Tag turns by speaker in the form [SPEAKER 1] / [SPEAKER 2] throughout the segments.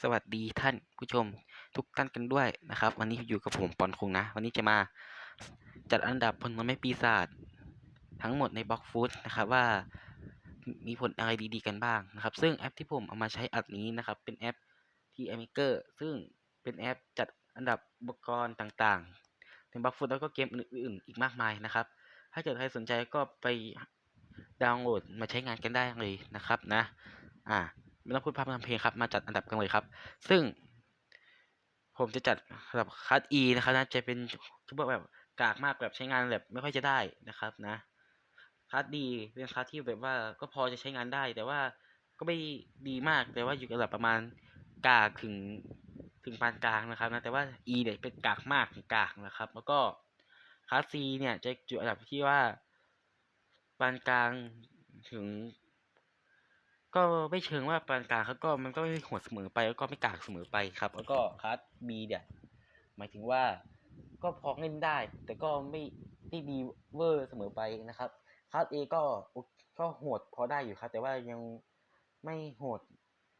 [SPEAKER 1] สวัสดีท่านผู้ชมทุกท่านกันด้วยนะครับ วันนี้อยู่กับผมปอนคงนะ วันนี้จะมาจัดอันดับผลไม้ปีศาจทั้งหมดในบล็อกฟูดนะครับว่ามีผลอะไรดีๆกันบ้างนะครับ ซึ่งแอปที่ผมเอามาใช้อัดนี้นะครับ เป็นแอป t a m a k e r ซึ่งเป็นแอปจัดอันดับอุปกรณ์ต่างๆในบล็อกฟูดแล้วก็เกมอื่นๆอีกมากมายนะครับ ถ้าเกิดใครสนใจก็ไปดาวน์โหลดมาใช้งานกันได้เลยนะครับนะ อ่า ไม่ต้องพูดพร่ำทำเพลงครับ มาจัดอันดับกันเลยครับ ซึ่ง ผมจะจัดระดับคัส E นะครับนะจะเป็นคือแบบกากมากแบบใช้งานแบบไม่ค่อยจะได้นะครับนะคัสดีเป็นคัสที่แบบว่าก็พอจะใช้งานได้ แต่ว่าก็ไม่ดีมากแต่ว่าอยู่ระดับประมาณกากถึงถึงปานกลางนะครับนะแต่ว่า E เนี่ยเป็นกากมากถึงกากนะครับ แล้วก็คัส C เนี่ยจะอยู่ระดับที่ว่าปานกลางถึง ก็ไม่เชิงว่าปานกลางครับก็มันก็ไม่โหดเสมอไปแล้วก็ไม่กากเสมอไปครับ แล้วก็คลาส B เนี่ยหมายถึงว่าก็พอเล่นได้ แต่ก็ไม่ได้ดีเวอร์เสมอไปนะครับคลาส A ก็ก็โหดพอได้อยู่ครับ แต่ว่ายังไม่โหด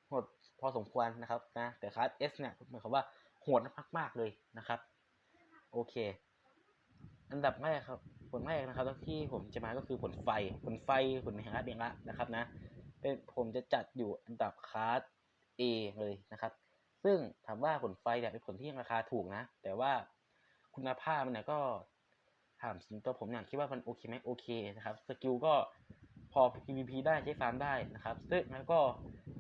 [SPEAKER 1] โหดพอสมควรนะครับนะแต่คลาสเนี่ยหมายความว่าโหดมากๆเลยนะครับ โอเค อันดับแรกครับผลแรกนะครับที่ผมจะมาก็คือผลไฟผลไฟผลแห่งรัฐเองละนะครับนะ เป็นผมจะจัดอยู่อันดับคลาส A เลยนะครับ ซึ่งถามว่าผลไฟเนี่ยเป็นผลที่ยังราคาถูกนะ แต่ว่าคุณภาพมันเนี่ยก็ถามส่วนตัวผมเนี่ยคิดว่ามันโอเคไหมโอเคนะครับ สกิลก็พอ PVP ได้ใช้ฟาร์มได้นะครับ ซึ่งแล้วก็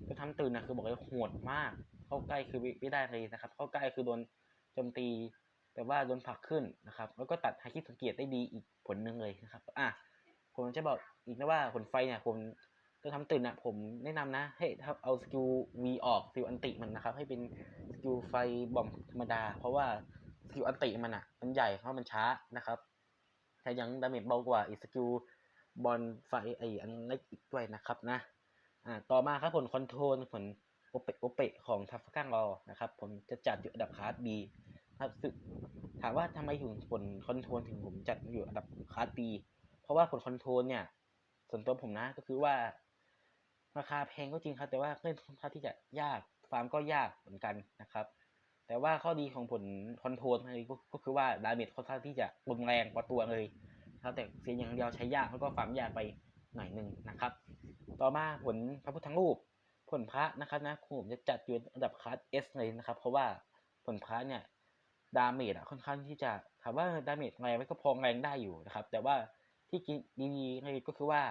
[SPEAKER 1] จะทำตื่นนะคือบอกเลยโหดมาก เข้าใกล้คือไม่ได้เลยนะครับ เข้าใกล้คือโดนโจมตี แต่ว่าโดนผลักขึ้นนะครับ แล้วก็ตัดฮาคิสังเกตได้ดีอีกผลหนึ่งเลยนะครับ อะผมจะบอกอีกนะว่าผลไฟเนี่ยผม จะทำตื่นนะผมแนะนำนะ ให้เอาสกิล V ออกสกิลอันติมันนะครับ ให้เป็นสกิลไฟบอมธรรมดา เพราะว่าสกิลอันติมันอะ มันใหญ่เพราะมันช้านะครับแต่ยังดาเมจเบากว่าอีกสกิลบอลไฟไออันเล็กอีกด้วยนะครับนะ อ่า ต่อมาครับผลคอนโทรลผลโอเปโอเปของทัฟก้างรอนะครับ ผมจะจัดอยู่อันดับคลาส B ครับถามว่าทำไมถึงผลคอนโทรลถึงผมจัดอยู่อันดับคลาส B เพราะว่าผลคอนโทรลเนี่ย ส่วนตัวผมนะก็คือว่า ราคาแพงก็จริงครับ แต่ว่าเล่นค่อนข้างที่จะยากฟาร์มก็ยากเหมือนกันนะครับ แต่ว่าข้อดีของผลคอนโทรลก็คือว่าดาเมจค่อนข้างที่จะรุนแรงกว่าตัวเลยครับแต่เสียอย่างเดียวใช้ยากแล้วก็ฟาร์มยากไปหน่อยหนึ่งนะครับ ต่อมาผลพระพุทธรูปผลพระนะครับนะผมจะจัดอยู่อันดับคลาส S เลยนะครับ เพราะว่าผลพระเนี่ยดาเมจอะค่อนข้างที่จะถามว่าดาเมจแรงไว้ก็พอแรงได้อยู่นะครับ แต่ว่าที่ดีๆเลยก็คือว่า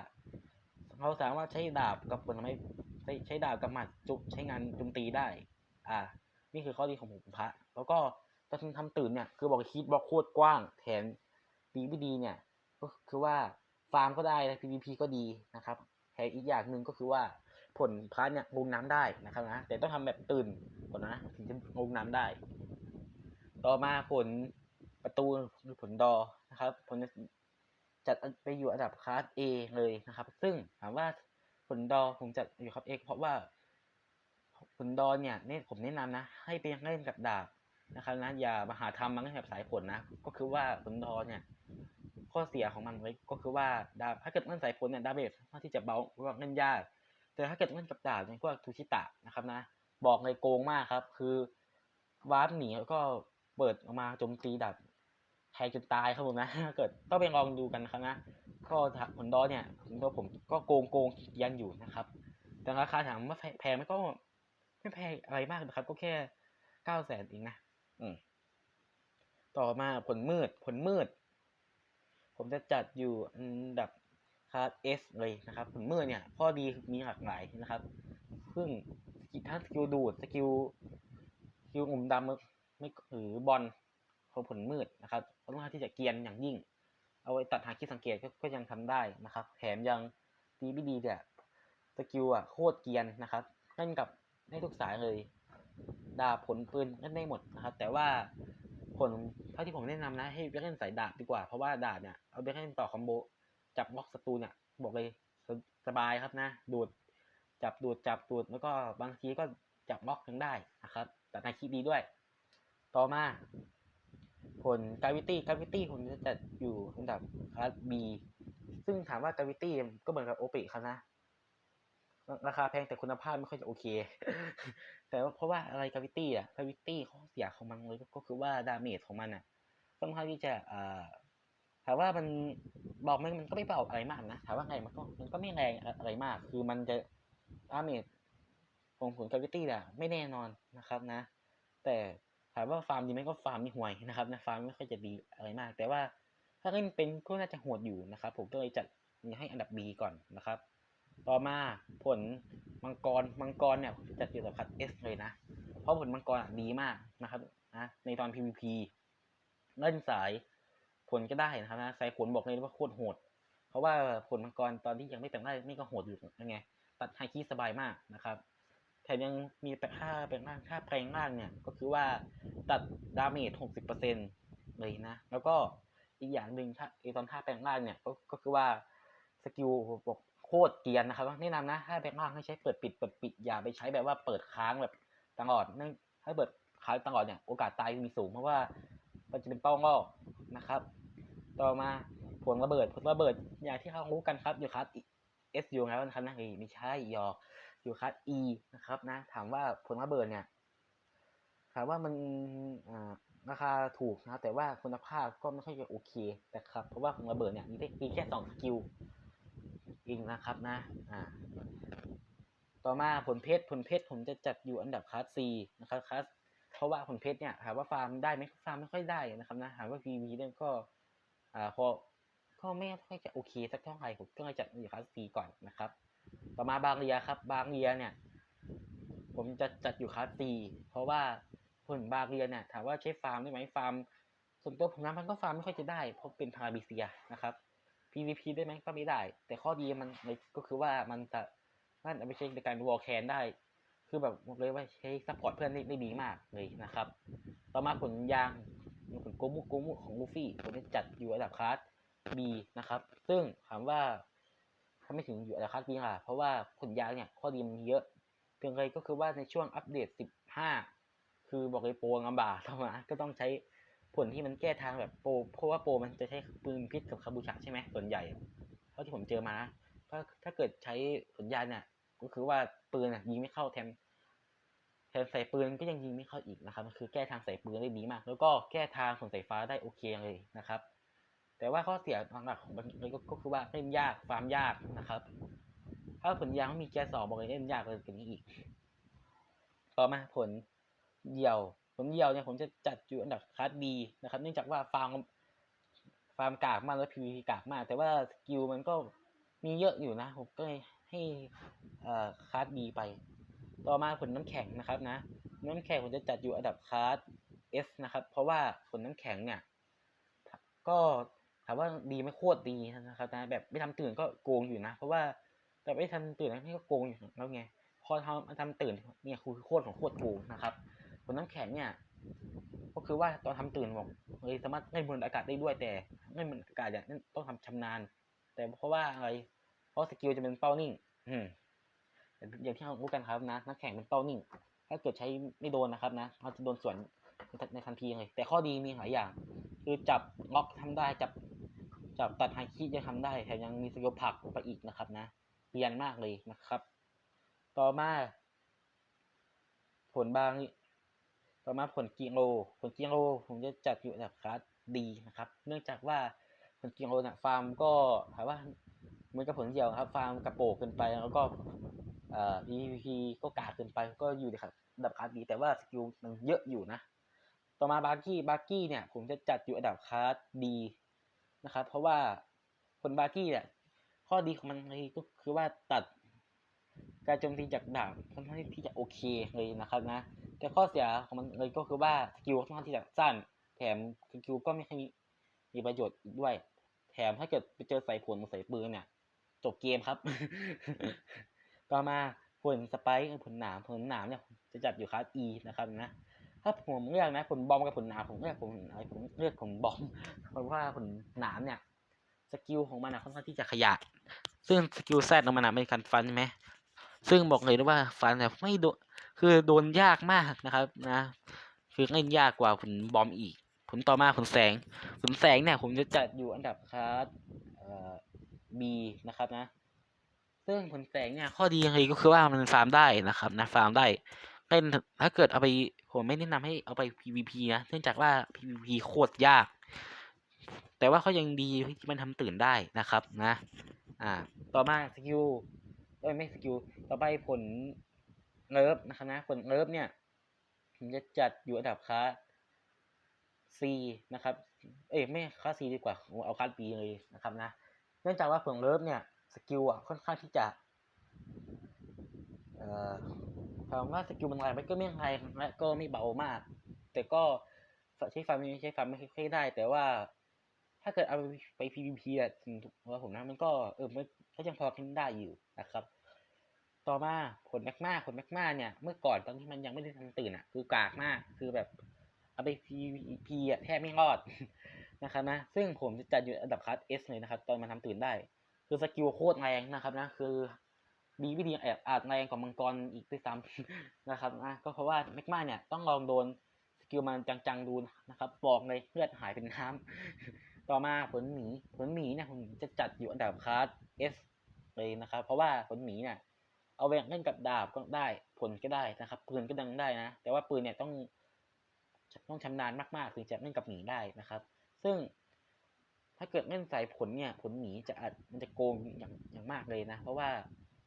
[SPEAKER 1] เราสามารถใช้ดาบกับผลไม้ใช้ใช้ดาบกับหมัดจุใช้งานโจมตีได้ อ่า นี่คือข้อดีของผมพระ แล้วก็ตอนทำตื่นเนี่ยคือบอกคิดบล็อกโคตรกว้าง แถมดีไม่ดีเนี่ย ก็คือว่าฟาร์มก็ได้นะ PVP ก็ดีนะครับแถมอีกอย่างหนึ่งก็คือว่าผลพระเนี่ยลงน้ำได้นะครับนะแต่ต้องทำแบบตื่นก่อนนะถึงจะลงน้ำได้ ต่อมาผลประตูหรือผลดอนะครับ ผล จัดไปอยู่อันดับคลาส A เลยนะครับ ซึ่งถามว่าผลดอผมจัดอยู่ครับ A เพราะว่าผลดอเนี่ยเนี่ยผมแนะนำนะ ให้ไปเล่นกับดาบนะครับนะอย่ามาหาทำมาเล่นกับสายผลนะ ก็คือว่าผลดอเนี่ยข้อเสียของมันเลยก็คือว่าดาบถ้าเกิดเล่นสายผลเนี่ยดาเมจค่อนที่จะเบาเพราะว่าเล่นยากแต่ถ้าเกิดเล่นกับดาบเนี่ยพวกทูชิตะนะครับนะ บอกเลยโกงมากครับ คือวาร์ปหนีแล้วก็เปิดออกมาโจมตีดาบ แทงจนตายครับผมนะถ้าเกิดต้องไปลองดูกันนะครับนะก็ผลดอเนี่ยตัวผมก็โกงโกงยันอยู่นะครับ แต่ราคาถามว่าแพงไหมก็ไม่แพงอะไรมากนะครับ ก็แค่เก้าแสนเองนะอืมต่อมาผลมืดผลมืด ผมจะจัดอยู่อันดับคลาส S เลยนะครับ ผลมืดเนี่ยข้อดีมีหลากหลายนะครับซึ่งทั้งสกิลดูดสกิลสกิลอุ่มดำไม่หรือบอล ของผลมืดนะครับค่อนข้างที่จะเกียนอย่างยิ่ง เอาไว้ตัดหาคิดสังเกตก็ยังทำได้นะครับ แถมยังดีไม่ดีเนี่ยสกิลอะโคตรเกียนนะครับเล่นกับได้ทุกสายเลยดาบผลปืนเล่นได้หมดนะครับ แต่ว่าผลเท่าที่ผมแนะนำนะ ให้ไปเล่นสายดาบดีกว่า เพราะว่าดาบเนี่ยเอาไปเล่นต่อคอมโบจับบล็อกศัตรูเนี่ยบอกเลยสบายครับนะ ดูดจับดูดจับดูดแล้วก็บางทีก็จับบล็อกยังได้นะครับแต่นคิดดีด้วย ต่อมา ผลกาวิตี้กาวิตี้ผมจะจัดอยู่อันดับคลาส B ซึ่งถามว่ากาวิตี้ก็เหมือนกับโอเปครับนะ ราคาแพงแต่คุณภาพไม่ค่อยจะโอเค แต่ว่าเพราะว่าอะไรกาวิตี้อะกาวิตี้ข้อเสียของมันเลยก็คือว่าดาเมจของมันอะค่อนข้างที่จะอ่าถามว่ามันบอกมันมันก็ไม่เบาอะไรมากนะถามว่าไงมันก็มันก็ไม่แรงอะไรมาก คือมันจะดาเมจของผลกาวิตี้อะไม่แน่นอนนะครับนะ แต่ ถามว่าฟาร์มดีไหมก็ฟาร์มนี่ห่วยนะครับนะฟาร์มไม่ค่อยจะดีอะไรมาก แต่ว่าถ้าเล่นเป็นก็น่าจะโหดอยู่นะครับ ผมก็เลยจัดให้อันดับ B ก่อนนะครับ ต่อมาผลมังกรมังกรเนี่ยผมจัดอยู่กับคัด S เลยนะ เพราะผลมังกรดีมากนะครับนะในตอน PVP เล่นสายผลก็ได้นะครับนะสายผลบอกเลยว่าโคตรโหด เพราะว่าผลมังกรตอนที่ยังไม่แต่งได้นี่ก็โหดอยู่ยังไงตัดไฮคีสบายมากนะครับ แถมยังมีแปลค่าแปลงร่างค่าแปลงร่างเนี่ย ก็คือว่าตัดดาเมจหกสิบเปอร์เซ็นเลยนะ แล้วก็อีกอย่างหนึ่งถ้าไอตอนท่าแปลงร่างเนี่ยก็ก็คือว่าสกิลบอกโคตรเกียนนะครับแนะนำนะถ้าแปลงร่างให้ใช้เปิดปิดเปิดปิดอย่าไปใช้แบบว่าเปิดค้างแบบตลอดเนื่องถ้าเปิดค้างตลอดเนี่ยโอกาสตายมีสูงเพราะว่ามันจะเป็นเป้างอกนะครับ ต่อมาผลระเบิดผลระเบิดอย่างที่เขารู้กันครับอยู่ครับ S อยู่แล้วนะครับนะฮ้ยไม่ใช่หยอก อยู่คัส E นะครับนะถามว่าผลระเบิดเนี่ยถามว่ามันราคาถูกนะแต่ว่าคุณภาพก็ไม่ค่อยจะโอเคนะครับ เพราะว่าผลระเบิดเนี่ยมีได้มีแค่สองสกิลเองนะครับนะอ่าต่อมาผลเพชรผลเพชรผมจะจัดอยู่อันดับคลาส C นะครับคลาสเพราะว่าผลเพชรเนี่ยถามว่าฟาร์มได้ไหมฟาร์มไม่ค่อยได้นะครับนะถามว่า PV เล่นก็อ่าพอก็ไม่ค่อยจะโอเคสักเท่าไหร่ผมก็เลยจัดอยู่คลาส C ก่อนนะครับ ต่อมาบางเรียครับ บางเรียเนี่ย ผมจะจัดอยู่คลาส C เพราะว่าผลบางเรียเนี่ยถามว่าใช้ฟาร์มได้ไหมฟาร์มส่วนตัวผมนะมันก็ฟาร์มไม่ค่อยจะได้เพราะเป็นพาราบิเซียนะครับ PVP ได้ไหมก็ไม่ได้ แต่ข้อดีมันก็คือว่ามันจะนั่นเอาไปใช้ในการวอลแคนได้ คือแบบบอกเลยว่าใช้ซัพพอร์ตเพื่อนได้ได้ดีมากเลยนะครับ ต่อมาผลยางผลโกมุโกมุของลูฟี่ผมจะจัดอยู่อันดับคลาส B นะครับ ซึ่งถามว่า ทำไม่ถึงอยู่อันดับคลาส B ค่ะ เพราะว่าผลยางเนี่ยข้อดีมันเยอะ เพียงเลยก็คือว่าในช่วงอัปเดต 15 คือบอกเลยโปรลำบากเข้ามาก็ต้องใช้ผลที่มันแก้ทางแบบโปรเพราะว่าโปรมันจะใช้ปืนพิษกับคาบูชาใช่ไหมส่วนใหญ่เท่าที่ผมเจอมานะถ้าถ้าเกิดใช้ผลยางเนี่ยก็คือว่าปืนอะยิงไม่เข้าแทนแทนใส่ปืนก็ยังยิงไม่เข้าอีกนะครับ มันคือแก้ทางใส่ปืนได้ดีมาก แล้วก็แก้ทางส่วนสายฟ้าได้โอเคเลยนะครับ แต่ว่าข้อเสียหลักของมันก็ก็คือว่าเล่นยากฟาร์มยากนะครับ ถ้าผลยางมีแกสองบอกเลยเล่นยากเลยกว่านี้อีก ต่อมาผลเดี่ยว ผลเดี่ยวเนี่ยผมจะจัดอยู่อันดับคลาส B นะครับ เนื่องจากว่าฟาร์มฟาร์มกากมากแล้ว PVP กากมาก แต่ว่าสกิลมันก็มีเยอะอยู่นะ ผมก็ให้อ่อคลาส B ไป ต่อมาผลน้ำแข็งนะครับนะ น้ำแข็งผมจะจัดอยู่อันดับคลาส S นะครับ เพราะว่าผลน้ำแข็งเนี่ยก็ามว่าดีไม่โคตรดีนะครับนะแบบไม่ทำตื่นก็โกงอยู่นะ เพราะว่าแบบไม่ทำตื่นนี่ก็โกงอยู่แล้วไงพอทำทำตื่นเนี่ยคือโคตรของโคตรโกงนะครับผลน้ำแข็งเนี่ยก็คือว่าตอนทำตื่นบอกเฮ้ยสามารถเล่นบนอากาศได้ด้วยแต่เล่นบนอากาศเนี่ยต้องทำชำนาญ แต่เพราะว่าอะไรเพราะสกิลจะเป็นเป้านิ่ง อืมอย่างที่เรารู้กันครับนะนักแข่งเป็นเป้านิ่ง ถ้าเกิดใช้ไม่โดนนะครับนะเขาจะโดนสวนในทันทีเลยแต่ข้อดีมีหลายอย่าง คือจับล็อกทำได้จับ จับตัดไฮคิจะทำได้แถมยังมีสกิลผักไปอีกนะครับนะเรียนมากเลยนะครับ ต่อมา ผลบาง ต่อมาผลกิโล ผลกิโลผมจะจัดอยู่อันดับคลาสดีนะครับ เนื่องจากว่าผลกิโลเนี่ยฟาร์มก็ถามว่าเหมือนกับผลเดียวครับ ฟาร์มกระโปงเกินไปแล้วก็เอ่อ PVP ก็กากเกินไปก็อยู่ในระดับคลาสดี แต่ว่าสกิลมันเยอะอยู่นะ ต่อมาบาร์กี้บาร์กี้เนี่ย ผมจะจัดอยู่อันดับคลาสดี นะครับ เพราะว่าผลบาร์กี้เนี่ยข้อดีของมันเลยก็คือว่าตัดการโจมตีจากดาบค่อนข้างที่จะโอเคเลยนะครับนะ แต่ข้อเสียของมันเลยก็คือว่าสกิลค่อนข้างที่จะสั้น แถมสกิลก็ไม่ค่อยมีมีประโยชน์อีกด้วย แถมถ้าเกิดไปเจอใส่ผลใส่ปืนเนี่ยจบเกมครับ ต่อมาผลสไปค์ผลหนามผลหนามเนี่ยจะจัดอยู่คลาส E นะครับนะ ถ้าผมเลือกนะผลบอมกับผลหนามผมเลือกผลอะไรผมเลือกผลบอมเพราะว่าผลหนามเนี่ยสกิลของมันนะค่อนข้างที่จะขยะ ซึ่งสกิลแซดของมันนะไม่กันฟันใช่ไหมซึ่งบอกเลยนะว่าฟันแบบไม่โดนคือโดนยากมากนะครับนะ คือเล่นยากกว่าผลบอมอีก ผลต่อมาผลแสง ผลแสงเนี่ย ผมจะจัดอยู่อันดับคลาสเอ่อ B นะครับนะ ซึ่งผลแสงเนี่ยข้อดียังไงก็คือว่ามันฟาร์มได้นะครับนะฟาร์มได้ เล่นถ้าเกิดเอาไปผมไม่แนะนำให้เอาไป PVP นะเนื่องจากว่า PVP โคตรยาก แต่ว่าเขายังดีที่มันทำตื่นได้นะครับนะ อ่า ต่อมาสกิลเอ้ยไม่สกิลต่อไปผลเลิฟนะครับนะผลเลิฟเนี่ยผมจะจัดอยู่อันดับค้า C นะครับ เอ้ยไม่ค่า C ดีกว่าเอาค่า B เลยนะครับนะ เนื่องจากว่าผลเลิฟเนี่ยสกิลอะค่อนข้างที่จะ เอ่อ ถามว่าสกิลมันแรงไหมก็ไม่แรงและก็ไม่เบามาก แต่ก็ใช้ฟันไม่ใช้ฟันไม่ค่อยได้ แต่ว่า ถ้าเกิดเอาไป PVP อะถึงว่าผมนะมันก็เออมันก็ยังพอขึ้นได้อยู่นะครับ ต่อมาผลแมกมาผลแมกมาเนี่ย เมื่อก่อนตอนที่มันยังไม่ได้ทันตื่นอะ คือกากมากคือแบบเอาไป PVP อะแทบไม่รอดนะครับนะซึ่งผมจะจัดอยู่อันดับคัส S เลยนะครับ ตอนมันทำตื่นได้ คือสกิลโคตรแรงนะครับนะคือ มีวิธีแอบอาจแรงกว่ามังกรอีกด้วยซ้ำนะครับนะก็เพราะว่าแมกมาเนี่ยต้องลองโดนสกิลมันจังๆดูนะครับบอกเลยเลือดหายเป็นน้ำต่อมาผลหมีผลหมีเนี่ยผมจะจัดอยู่อันดับคลาส S เลยนะครับ เพราะว่าผลหมีเนี่ยเอาแบ่งเล่นกับดาบก็ได้ผลก็ได้นะครับ ปืนก็ดังได้นะ แต่ว่าปืนเนี่ยต้องต้องชำนาญมากๆถึงจะเล่นกับหมีได้นะครับ ซึ่งถ้าเกิดเล่นสายผลเนี่ยผลหมีจะอาจมันจะโกงอย่างอย่างมากเลยนะ เพราะว่า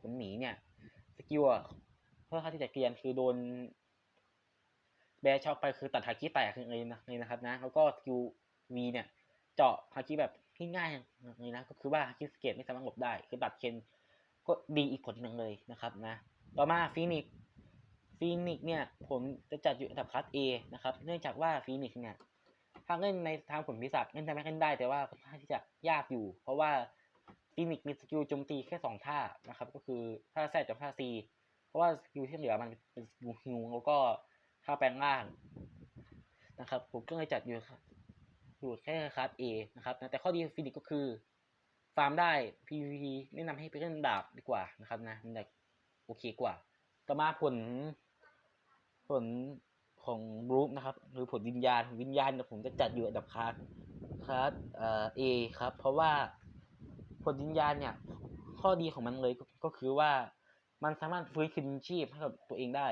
[SPEAKER 1] ผลหมีเนี่ยสกิลอะเพื่อค่าที่จะเกรียนคือโดน แบช็อกไปคือตัดฮาคิแตกเลยนะเลยนะครับนะแล้วก็สกิลวีเนี่ย เจาะฮาคิแบบง่ายๆเลยนะก็คือว่าฮาคิสเกตไม่สามารถหลบได้ คือตัดเคนก็ดีอีกผลหนึ่งเลยนะครับนะต่อมาฟีนิกฟีนิกเนี่ยผมจะจัดอยู่อันดับคลาส A นะครับ เนื่องจากว่าฟีนิกเนี่ยถ้าเล่นในทางผลพิศาจเล่นได้ไหมเล่นได้แต่ว่าค่อนข้างที่จะยากอยู่ เพราะว่า ฟีนิกมีสกิลโจมตีแค่สองท่านะครับ ก็คือท่าแซดกับท่าซีเพราะว่าสกิลที่เหลือมันเป็นสกิลฮิวแล้วก็ท่าแปลงร่างนะครับ ผมก็เลยจัดอยู่อยู่แค่คลาส A นะครับแต่ข้อดีของฟีนิกก็คือฟาร์มได้ PVP แนะนำให้ไปเล่นดาบดีกว่านะครับนะมันแบบโอเคกว่า ต่อมาผล ผลของบรูฟนะครับหรือผลวิญญาณวิญญาณผมจะจัดอยู่อันดับคลาสคลาสเอครับ เพราะว่า ผลวิญญาณเนี่ย ข้อดีของมันเลยก็คือว่ามันสามารถฟื้นคืนชีพให้กับตัวเองได้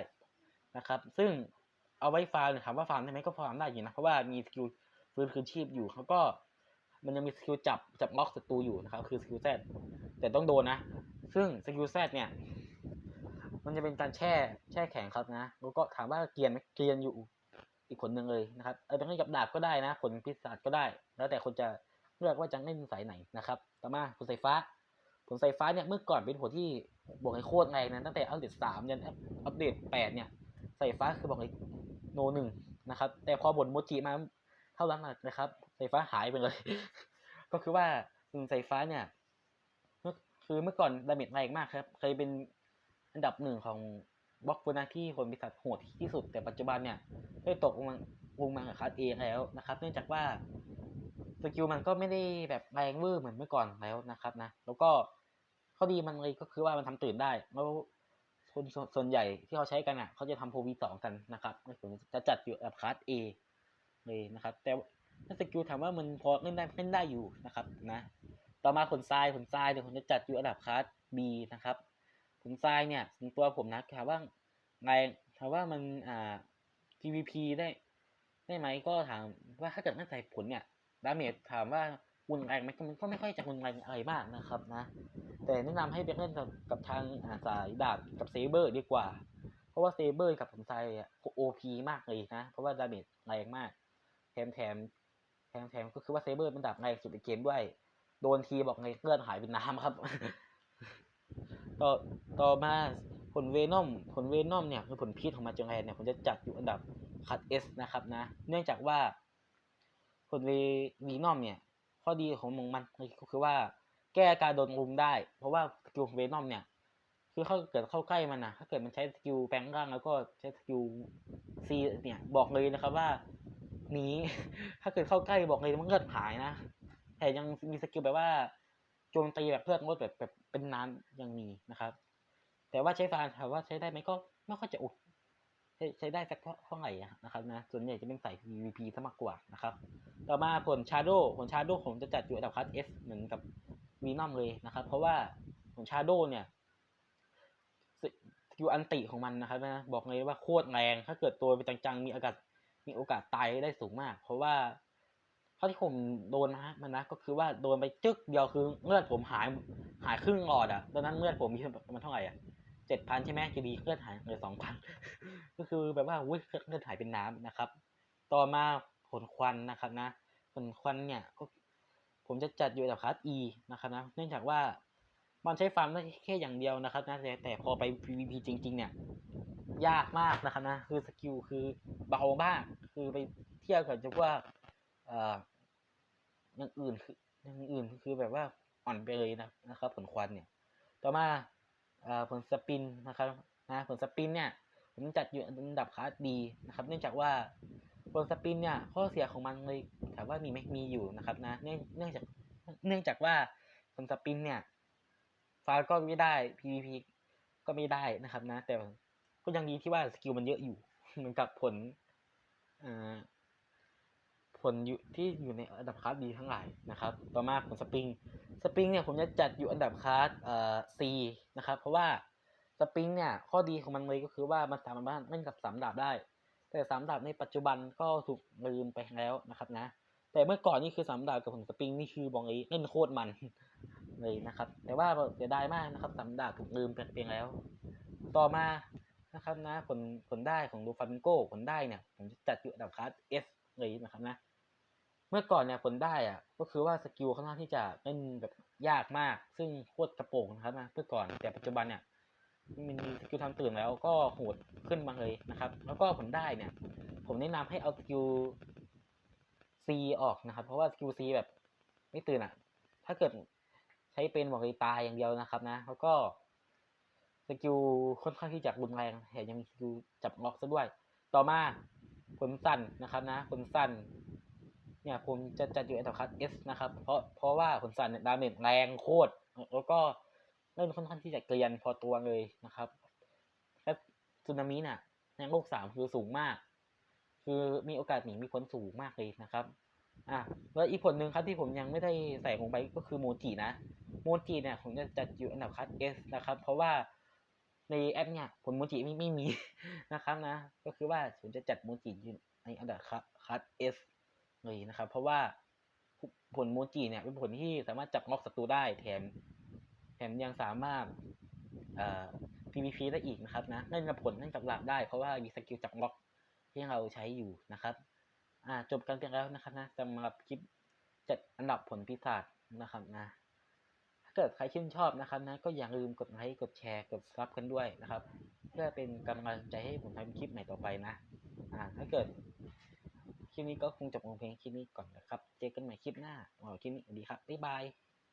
[SPEAKER 1] นะครับ ซึ่งเอาไว้ฟาร์มเนี่ยถามว่าฟาร์มได้ไหมก็ฟาร์มได้อยู่นะเพราะว่ามีสกิลฟื้นคืนชีพอยู่แล้วก็ มันยังมีสกิลจับจับล็อกศัตรูอยู่นะครับ คือสกิลแซดแต่ต้องโดนนะ ซึ่งสกิลแซดเนี่ย มันจะเป็นการแช่แช่แข็งครับนะแล้วก็ถามว่าเกียนไหมเกียนอยู่อีกผลหนึ่งเลยนะครับ เออเป็นเล่นกับดาบก็ได้นะผลพิศาจก็ได้ แล้วแต่คนจะ เลือกว่าจะเล่นสายไหนนะครับ ต่อมาผลสายฟ้า ผลสายฟ้าเนี่ยเมื่อก่อนเป็นผลที่บอกให้โคตรแรงนะตั้งแต่อัปเดตสามยันอัปเดตแปดเนี่ยสายฟ้าคือบอกเลยโนหนึ่งนะครับ แต่พอบนโมจิมาเท่านั้นนะครับสายฟ้าหายไปเลย ก็คือว่าผลสายฟ้าเนี่ยคือเมื่อก่อนดาเมจแรงมากครับ เคยเป็นอันดับหนึ่งของบล็อกฟูนาที่ผลพิศาจโหดที่สุด แต่ปัจจุบันเนี่ยได้ตกลงมาวงมากับคลาสเอแล้วนะครับ เนื่องจากว่า สกิลมันก็ไม่ได้แบบแรงเวอร์เหมือนเมื่อก่อนแล้วนะครับนะ แล้วก็ข้อดีมันเลยก็คือว่ามันทำตื่นได้แล้วคนส่วนใหญ่ที่เขาใช้กันอะเขาจะทำโพวีสองกันนะครับผมจะจัดอยู่แบบคลาสเอเลยนะครับ แต่ถ้าสกิลถามว่ามันพอเล่นได้เล่นได้อยู่นะครับนะ ต่อมาขนทรายขนทรายเดี๋ยวผมจะจัดอยู่อันดับคลาส B นะครับผลทรายเนี่ยส่วนตัวผมนะถามว่าไงถามว่ามันอ่า PVP ได้ได้ไหมก็ถามว่าถ้าเกิดไม่ใส่ผลเนี่ย ดาเมจถามว่ารุนแรงไหมมันก็ไม่ค่อยจะรุนแรงอะไรมากนะครับนะ แต่แนะนำให้ไปเล่นกับกบทางาสายดาบกับเซเบอร์ดีกว่า เพราะว่าเซเบอร์กับผลทรายอ่โอพีมากเลยนะ เพราะว่าดาเมจแรงมาก แถมแถมแถมแถมก็คือว่าเซเบอร์เป็นดาบแรงสุดในเกมด้วย โดนทีบอกไงเลือดหายเป็นน้ำครับ ต่อต่อมาผลเวนอมผลเวนอมเนี่ยคือผลพิษของมาจงแอนเนี่ยผมจะจัดอยู่อันดับคัดเอสนะครับนะ เนื่องจากว่า ผลเววีนอมเนี่ย ข้อดีของมันมันก็คือว่าแก้การโดนรุมได้ เพราะว่าสกิลเวนอมเนี่ย คือเขาเกิดเข้าใกล้มันนะถ้าเกิดมันใช้สกิลแปลงร่างแล้วก็ใช้สกิลซีเนี่ยบอกเลยนะครับว่าหนีถ้าเกิดเข้าใกล้บอกเลยมันเลือดหายนะแต่ยังมีสกิลแบบว่าโจมตีแบบเลือดลดแบบแบบเป็นน้ำยังมีนะครับ แต่ว่าใช้ฟานถามว่าใช้ได้ไหมก็ไม่ค่อยจะอด ช้ใช้ได้สักเท่าไหร่นะครับนะส่วนใหญ่จะเป็นสาย PVP ซะมากกว่านะครับ ต่อมาผลชาโดผลชาโดผมจะจัดอยู่อันดับคัส S เหมือนกับวีนอมเลยนะครับ เพราะว่าผลชาโดเนี่ย
[SPEAKER 2] กิลอันติของมันนะครับนะบอกเลยว่าโคตรแรง ถ้าเกิดตัวไปจังๆมีโอกาสมีโอกาสตายได้สูงมาก เพราะว่าเท่าที่ผมโดนนะมันนะก็คือว่าโดนไปจึ๊กเดียวคือเลือดผมหายหายครึ่งหลอดอะตอนนั้นเลือดผมมีมาณเท่าไหร่อะ เจ็ดพันใช่ไหมจะดีเลือดหายเหลือสองพันก็คือแบบว่าอุ้ยเลือดหายเป็นน้ำนะครับ ต่อมาผลควันนะครับนะ ผลควันเนี่ยก็ผมจะจัดอยู่อันดับคลาส E นะครับนะ เนื่องจากว่ามันใช้ฟาร์มได้แค่อย่างเดียวนะครับนะแต่แต่พอไป PVP จริง ๆ เนี่ย ยากมากนะครับนะ คือสกิลคือเบามาก คือไปเทียบกับจะว่าเอ่ออย่างอื่นคืออย่างอื่นคือแบบว่าอ่อนไปเลยนะนะครับผลควันเนี่ย ต่อมา ผลสปินนะครับนะผลสปินเนี่ยผมจัดอยู่อันดับคลาสดีนะครับ เนื่องจากว่าบนสปินเนี่ยข้อเสียของมันเลยถามว่ามีไหมมีอยู่นะครับนะเนื่องเนื่องจากเนื่องจากว่าบนสปินเนี่ยฟาร์ก็ไม่ได้ PVP ก็ไม่ได้นะครับนะ แต่ก็ยังดีที่ว่าสกิลมันเยอะอยู่ เหมือนกับผลอ่อ ผลที่อยู่ในอันดับคลาสดีทั้งหลายนะครับ ต่อมาผลสปริง สปริงเนี่ยผมจะจัดอยู่อันดับคลาสเอ่อ C นะครับ เพราะว่าสปริงเนี่ยข้อดีของมันเลยก็คือว่ามันสามารถเล่นกับสามดาบได้ แต่สามดาบในปัจจุบันก็ถูกลืมไปแล้วนะครับนะ แต่เมื่อก่อนนี่คือสามดาบกับผลสปริงนี่คือบอกเลยเล่นโคตรมันเลยนะครับ แต่ว่าเสียดายมากนะครับสามดาบถูกลืมไปเพียงแล้ว ต่อมานะครับนะผลผลได้ของดูฟามิงโกผลได้เนี่ยผมจะจัดอยู่อันดับคลาส S เลยนะครับนะ เมื่อก่อนเนี่ยผลได้อะก็คือว่าสกิลค่อนข้างที่จะเล่นแบบยากมาก ซึ่งโคตรกระโปรงนะครับนะเมื่อก่อนแต่ปัจจุบันเนี่ยมันมีสกิลทำตื่นแล้วก็โหดขึ้นมาเลยนะครับ แล้วก็ผลได้เนี่ย ผมแนะนำให้เอาสกิล C ออกนะครับ เพราะว่าสกิล C แบบไม่ตื่นอะ ถ้าเกิดใช้เป็นบอกเลยตายอย่างเดียวนะครับนะ แล้วก็สกิลค่อนข้างที่จะรุนแรงแถมยังมีสกิลจับล็อกซะด้วย ต่อมาผลสั้นนะครับนะผลสั้น เนี่ยผมจะจัดอยู่อันดับคัส S นะครับ เพราะเพราะว่าผลสั้นเนี่ยดาเมจแรงโคตร แล้วก็เล่นค่อนข้างที่จะเกรียนพอตัวเลยนะครับและสึนามิเนี่ยในโลกสามคือสูงมาก คือมีโอกาสหนีมีผลสูงมากเลยนะครับอะแล้วอีกผลหนึ่งครับที่ผมยังไม่ได้ใส่ลงไปก็คือโมจินะโมจิเนี่ยผมจะจัดอยู่อันดับคัส S นะครับ เพราะว่าในแอปเนี่ยผลโมจิไม่ไม่มีนะครับนะ ก็คือว่าผมจะจัดโมจิอยู่ในอันดับคัส S เลยนะครับ เพราะว่าผลโมจิเนี่ยเป็นผลที่สามารถจับล็อกศัตรูได้แถมแถมยังสามารถเอ่อ PVP ได้อีกนะครับนะเล่นกับผลเล่นกับหลักได้เพราะว่ามีสกิลจับล็อกที่เราใช้อยู่นะครับอ่าจบกันไปแล้วนะครับนะสำหรับคลิปจัดอันดับผลพิศาจนะครับนะถ้าเกิดใครชื่นชอบนะครับนะก็อย่าลืมกดไลค์กดแชร์กดซับกันด้วยนะครับ เพื่อเป็นกำลังใจให้ผมทำคลิปใหม่ต่อไปนะอ่าถ้าเกิด คลิปนี้ก็คงจบลงเพียงคลิปนี้ก่อนนะครับ เจอกันใหม่คลิปหน้าอ๋อคลิปนี้สวัสดีครับ บ๊ายบาย